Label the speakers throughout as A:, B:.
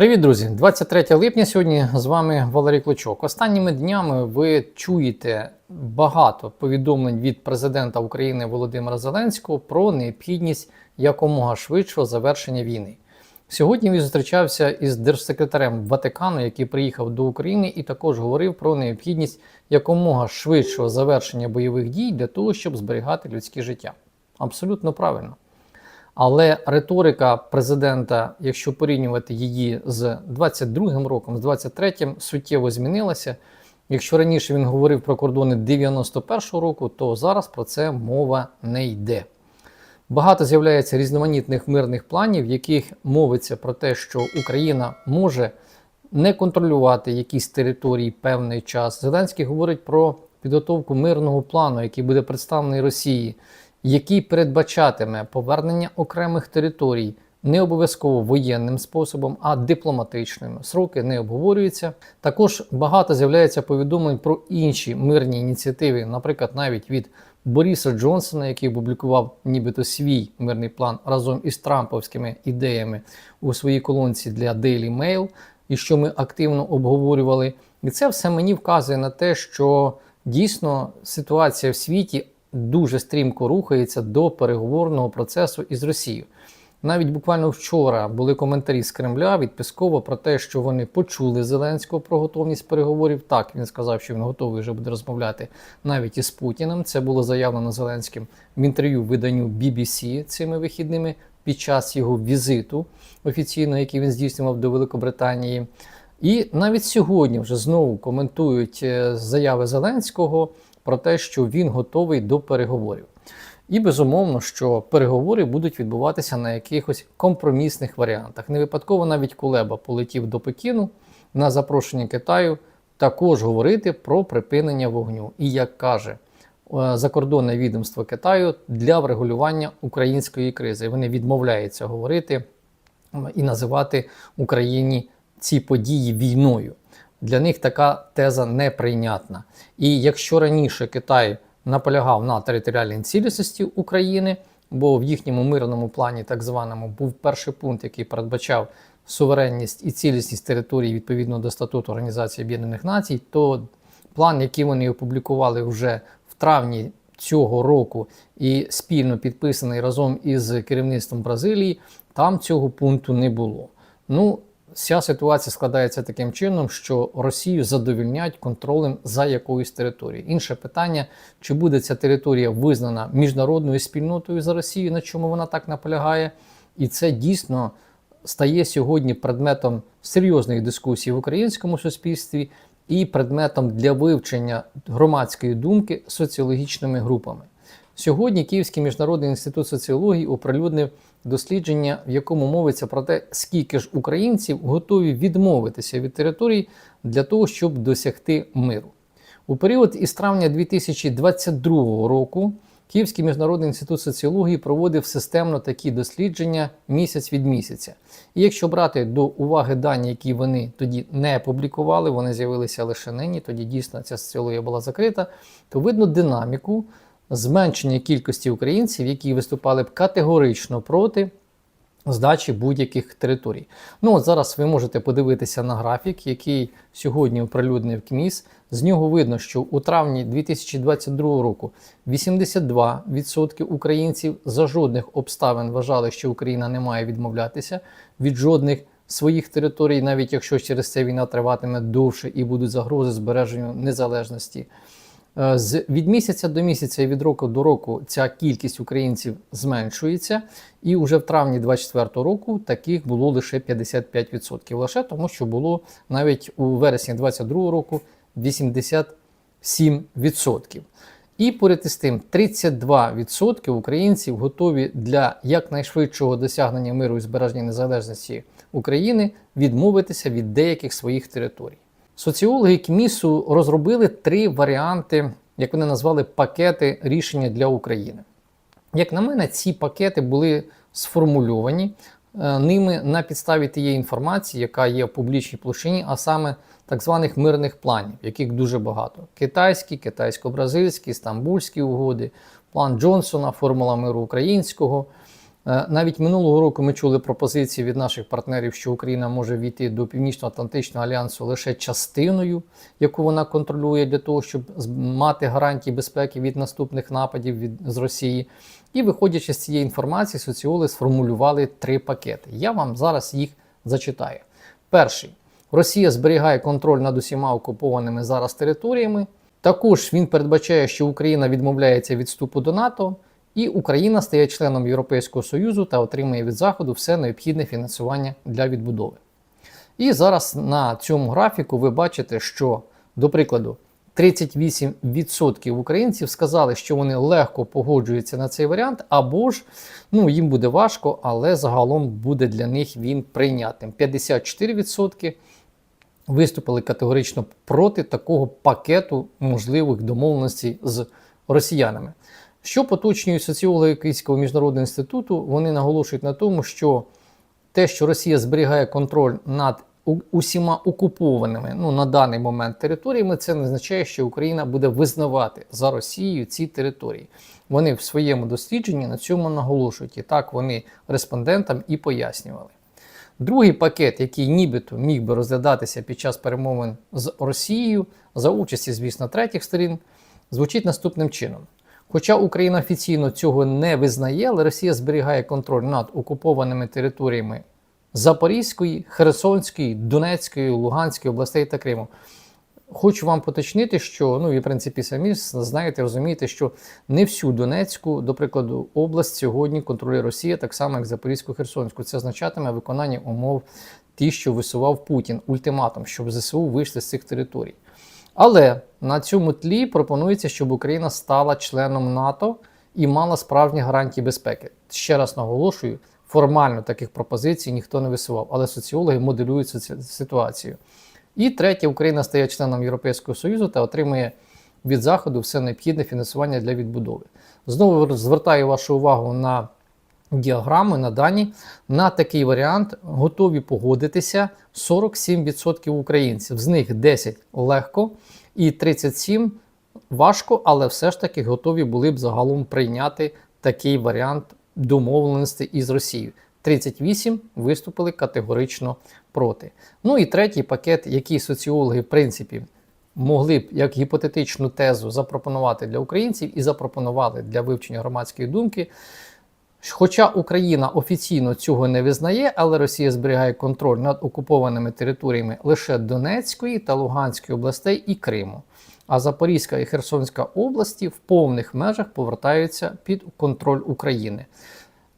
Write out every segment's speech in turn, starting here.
A: Привіт, друзі! 23 липня сьогодні з вами Валерій Клочок. Останніми днями ви чуєте багато повідомлень від президента України Володимира Зеленського про необхідність якомога швидшого завершення війни. Сьогодні він зустрічався із держсекретарем Ватикану, який приїхав до України, і також говорив про необхідність якомога швидшого завершення бойових дій для того, щоб зберігати людське життя. Абсолютно правильно. Але риторика президента, якщо порівнювати її з 22-м роком, з 23-м, суттєво змінилася. Якщо раніше він говорив про кордони 91-го року, то зараз про це мова не йде. Багато з'являється різноманітних мирних планів, в яких мовиться про те, що Україна може не контролювати якісь території певний час. Зеленський говорить про підготовку мирного плану, який буде представлений Росії який передбачатиме повернення окремих територій не обов'язково воєнним способом, а дипломатичним. Сроки не обговорюються. Також багато з'являється повідомлень про інші мирні ініціативи, наприклад, навіть від Боріса Джонсона, який опублікував нібито свій мирний план разом із Трамповськими ідеями у своїй колонці для Daily Mail, і що ми активно обговорювали. І це все мені вказує на те, що дійсно ситуація в світі дуже стрімко рухається до переговорного процесу із Росією. Навіть буквально вчора були коментарі з Кремля від Пескова про те, що вони почули Зеленського про готовність переговорів. Так, він сказав, що він готовий вже буде розмовляти навіть із Путіним. Це було заявлено Зеленським в інтерв'ю виданню BBC цими вихідними під час його візиту офіційно, який він здійснював до Великобританії. І навіть сьогодні вже знову коментують е, заяви Зеленського про те, що він готовий до переговорів. І безумовно, що переговори будуть відбуватися на якихось компромісних варіантах. Не випадково навіть Кулеба полетів до Пекіну на запрошення Китаю також говорити про припинення вогню. І як каже е, закордонне відомство Китаю для врегулювання української кризи. Вони відмовляються говорити і називати Україні ці події війною. Для них така теза неприйнятна. І якщо раніше Китай наполягав на територіальній цілісності України, бо в їхньому мирному плані, так званому, був перший пункт, який передбачав суверенність і цілісність території відповідно до статуту Організації Об'єднаних Націй, то план, який вони опублікували вже в травні цього року і спільно підписаний разом із керівництвом Бразилії, там цього пункту не було. Ну, Ця ситуація складається таким чином, що Росію задовільняють контролем за якоюсь територією. Інше питання, чи буде ця територія визнана міжнародною спільнотою за Росію, на чому вона так наполягає, і це дійсно стає сьогодні предметом серйозної дискусії в українському суспільстві і предметом для вивчення громадської думки соціологічними групами. Сьогодні Київський міжнародний інститут соціології оприлюднив дослідження, в якому мовиться про те, скільки ж українців готові відмовитися від територій для того, щоб досягти миру. У період із травня 2022 року Київський міжнародний інститут соціології проводив системно такі дослідження місяць від місяця. І якщо брати до уваги дані, які вони тоді не публікували, вони з'явилися лише нині, тоді дійсно ця соціологія була закрита, то видно динаміку зменшення кількості українців, які виступали б категорично проти здачі будь-яких територій. Ну от Зараз ви можете подивитися на графік, який сьогодні оприлюднив КМІС. З нього видно, що у травні 2022 року 82% українців за жодних обставин вважали, що Україна не має відмовлятися від жодних своїх територій, навіть якщо через це війна триватиме довше і будуть загрози збереженню незалежності. Е, з від місяця до місяця і від року до року ця кількість українців зменшується, і вже в травні 2024 року таких було лише 55%. Лише тому, що було навіть у вересні 2022 року 87%. І поряд із тим, 32% українців готові для якнайшвидшого досягнення миру і збереження незалежності України відмовитися від деяких своїх територій. Соціологи КМІСу розробили три варіанти, як вони назвали, пакети рішення для України. Як на мене, ці пакети були сформульовані е, ними на підставі тієї інформації, яка є в публічній площині, а саме так званих мирних планів, яких дуже багато: китайські, китайсько-бразильські, стамбульські угоди, план Джонсона, формула миру українського. Е, Навіть минулого року ми чули пропозиції від наших партнерів, що Україна може війти до Північно-Атлантичного альянсу лише частиною, яку вона контролює для того, щоб мати гарантії безпеки від наступних нападів від з Росії. І виходячи з цієї інформації, соціологи сформулювали три пакети. Я вам зараз їх зачитаю. Перший Росія зберігає контроль над усіма окупованими зараз територіями. Також він передбачає, що Україна відмовляється від вступу до НАТО, і Україна стає членом Європейського Союзу та отримує від Заходу все необхідне фінансування для відбудови. І зараз на цьому графіку ви бачите, що, до прикладу, 38% українців сказали, що вони легко погоджуються на цей варіант, або ж ну, їм буде важко, але загалом буде для них він прийнятним. 54% виступили категорично проти такого пакету можливих домовленостей з росіянами. Що поточнюють соціологи Київського міжнародного інституту, вони наголошують на тому, що те, що Росія зберігає контроль над усіма окупованими ну, на даний момент територіями, це не означає, що Україна буде визнавати за Росією ці території. Вони в своєму дослідженні на цьому наголошують, і так вони респондентам і пояснювали. Другий пакет, який нібито міг би розглядатися під час перемовин з Росією за участі, звісно, третіх сторін, звучить наступним чином. Хоча Україна офіційно цього не визнає, але Росія зберігає контроль над окупованими територіями Запорізької, Херсонської, Донецької, Луганської областей та Криму. Хочу вам поточнити, що ну і в принципі самі знаєте, розумієте, що не всю Донецьку, до прикладу, область сьогодні контролює Росія, так само як Запорізьку Херсонську. Це означатиме виконання умов ті, що висував Путін, ультиматум, щоб ЗСУ вийшли з цих територій. Але на цьому тлі пропонується, щоб Україна стала членом НАТО і мала справжні гарантії безпеки. Ще раз наголошую, формально таких пропозицій ніхто не висував, але соціологи моделюють ситуацію. І третє, Україна стає членом Європейського Союзу та отримує від Заходу все необхідне фінансування для відбудови. Знову звертаю вашу увагу на діаграми, на дані. На такий варіант готові погодитися 47% українців. З них 10 легко і 37 важко, але все ж таки готові були б загалом прийняти такий варіант домовленості із Росією. 38 виступили категорично проти. Ну і третій пакет, який соціологи, в принципі, могли б як гіпотетичну тезу запропонувати для українців і запропонували для вивчення громадської думки. Хоча Україна офіційно цього не визнає, але Росія зберігає контроль над окупованими територіями лише Донецької та Луганської областей і Криму. А Запорізька і Херсонська області в повних межах повертаються під контроль України.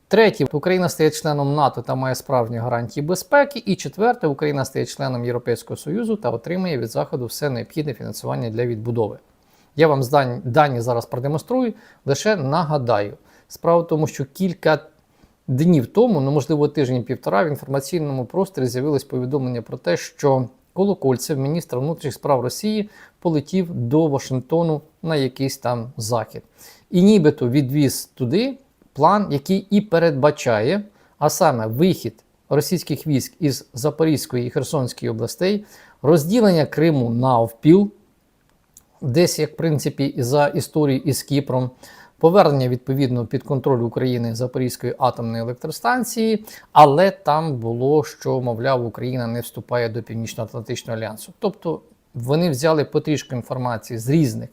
A: Третє, Україна стає членом НАТО та має справжні гарантії безпеки. І четверте, Україна стає членом Європейського Союзу та отримує від Заходу все необхідне фінансування для відбудови. Я вам дані зараз продемонструю, лише нагадаю. Справа в тому, що кілька днів тому, ну можливо тиждень-півтора, в інформаційному просторі з'явилось повідомлення про те, що Колокольцев, міністр внутрішніх справ Росії, полетів до Вашингтону на якийсь там захід. І нібито відвіз туди план, який і передбачає, а саме вихід російських військ із Запорізької і Херсонської областей, розділення Криму навпіл, десь, як в принципі, за історією із Кіпром, повернення відповідно під контроль України Запорізької атомної електростанції, але там було, що, мовляв, Україна не вступає до Північно-Атлантичного альянсу. Тобто вони взяли потрішку інформації з різних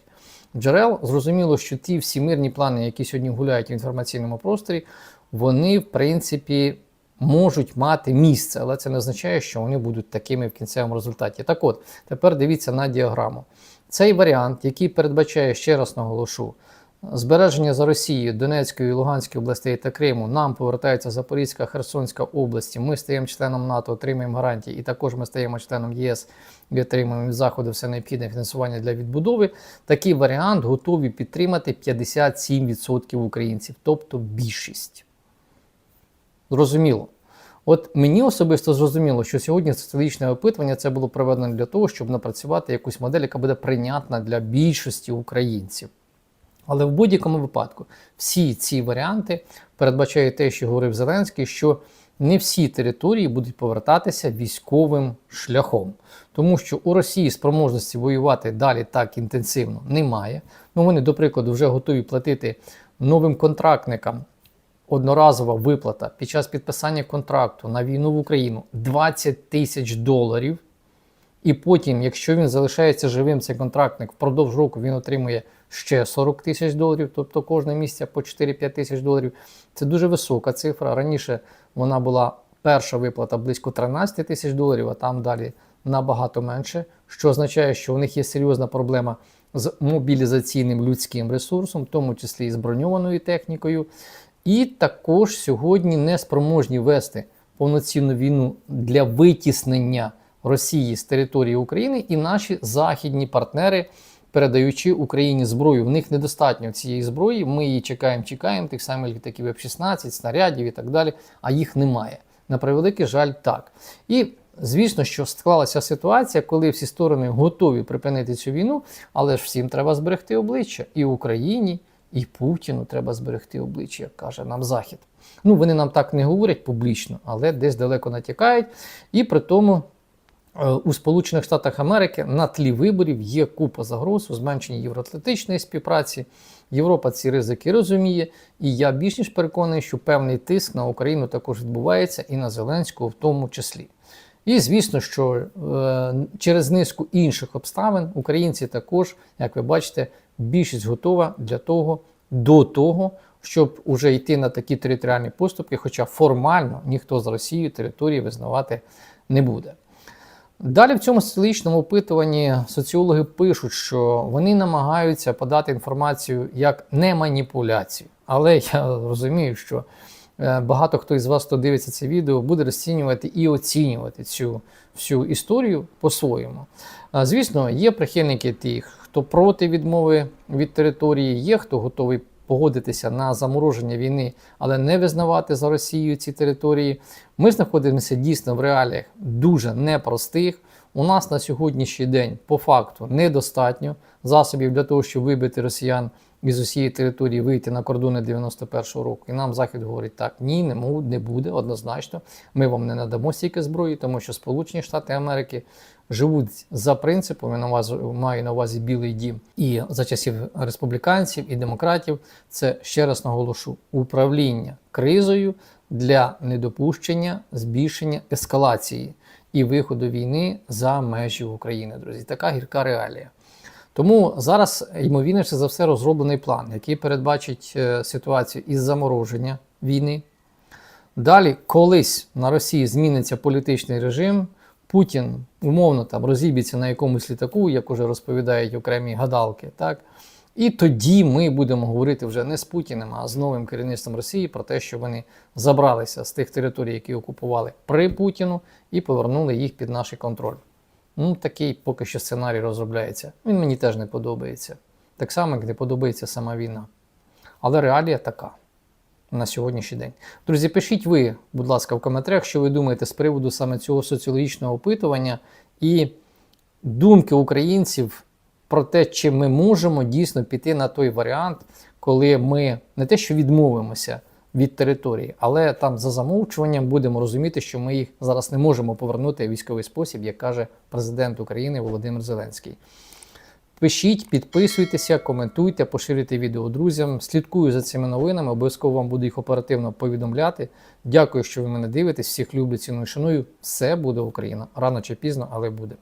A: джерел. Зрозуміло, що ті всі мирні плани, які сьогодні гуляють в інформаційному просторі, вони, в принципі, можуть мати місце, але це не означає, що вони будуть такими в кінцевому результаті. Так от, тепер дивіться на діаграму. Цей варіант, який передбачає, ще раз наголошу, збереження за Росією Донецької, Луганської областей та Криму, нам повертається Запорізька, Херсонська області. Ми стаємо членом НАТО, отримуємо гарантії, і також ми стаємо членом ЄС і отримуємо від заходу все необхідне фінансування для відбудови. Такий варіант готові підтримати 57% українців, тобто більшість. Зрозуміло. От мені особисто зрозуміло, що сьогодні соціологічне опитування це було проведено для того, щоб напрацювати якусь модель, яка буде прийнятна для більшості українців. Але в будь-якому випадку всі ці варіанти передбачають те, що говорив Зеленський, що не всі території будуть повертатися військовим шляхом, тому що у Росії спроможності воювати далі так інтенсивно немає. Ну вони, до прикладу, вже готові платити новим контрактникам одноразова виплата під час підписання контракту на війну в Україну 20 тисяч доларів. І потім, якщо він залишається живим, цей контрактник впродовж року він отримує ще 40 тисяч доларів, тобто кожне місяця по 4-5 тисяч доларів. Це дуже висока цифра. Раніше вона була перша виплата близько 13 тисяч доларів, а там далі набагато менше, що означає, що у них є серйозна проблема з мобілізаційним людським ресурсом, в тому числі і з броньованою технікою. І також сьогодні не спроможні вести повноцінну війну для витіснення Росії з території України і наші західні партнери, передаючи Україні зброю. В них недостатньо цієї зброї. Ми її чекаємо, чекаємо, тих самих літаків F-16, снарядів і так далі, а їх немає. На превеликий жаль, так. І звісно, що склалася ситуація, коли всі сторони готові припинити цю війну, але ж всім треба зберегти обличчя і Україні, і Путіну треба зберегти обличчя, як каже нам Захід. Ну, вони нам так не говорять публічно, але десь далеко натякають. І при тому у Сполучених Штатах Америки на тлі виборів є купа загроз у зменшенні євроатлантичної співпраці. Європа ці ризики розуміє, і я більш ніж переконаний, що певний тиск на Україну також відбувається і на Зеленського в тому числі. І звісно, що е, через низку інших обставин українці також, як ви бачите, більшість готова для того, до того, щоб уже йти на такі територіальні поступки, хоча формально ніхто з Росією території визнавати не буде. Далі в цьому соціологічному опитуванні соціологи пишуть, що вони намагаються подати інформацію як не маніпуляцію. Але я розумію, що е, багато хто із вас, хто дивиться це відео, буде розцінювати і оцінювати цю всю історію по-своєму. Звісно, є прихильники тих, хто проти відмови від території, є хто готовий погодитися на замороження війни, але не визнавати за Росією ці території. Ми знаходимося дійсно в реаліях дуже непростих. У нас на сьогоднішній день по факту недостатньо засобів для того, щоб вибити росіян із усієї території вийти на кордони 91-го року. І нам Захід говорить, так, ні, не, буде однозначно. Ми вам не надамо стільки зброї, тому що Сполучені Штати Америки живуть за принципом, я на увазі, маю на увазі Білий Дім, і за часів республіканців і демократів. Це ще раз наголошу управління кризою для недопущення збільшення ескалації і виходу війни за межі України, друзі. Така гірка реалія. Тому зараз, ймовірніше за все, розроблений план, який передбачить е, ситуацію із замороження війни. Далі, колись на Росії зміниться політичний режим, Путін умовно там розіб'ється на якомусь літаку, як уже розповідають окремі гадалки. Так? І тоді ми будемо говорити вже не з Путіним, а з новим керівництвом Росії про те, що вони забралися з тих територій, які окупували при Путіну, і повернули їх під наш контроль. Ну, такий поки що сценарій розробляється. Він мені теж не подобається. Так само, як не подобається сама війна. Але реалія така на сьогоднішній день. Друзі, пишіть ви, будь ласка, в коментарях, що ви думаєте з приводу саме цього соціологічного опитування і думки українців про те, чи ми можемо дійсно піти на той варіант, коли ми не те, що відмовимося від території, але там за замовчуванням будемо розуміти, що ми їх зараз не можемо повернути в військовий спосіб, як каже президент України Володимир Зеленський. Пишіть, підписуйтеся, коментуйте, поширюйте відео друзям. Слідкую за цими новинами, обов'язково вам буду їх оперативно повідомляти. Дякую, що ви мене дивитесь. Всіх люблю, ціную, шаную. Все буде Україна. Рано чи пізно, але буде.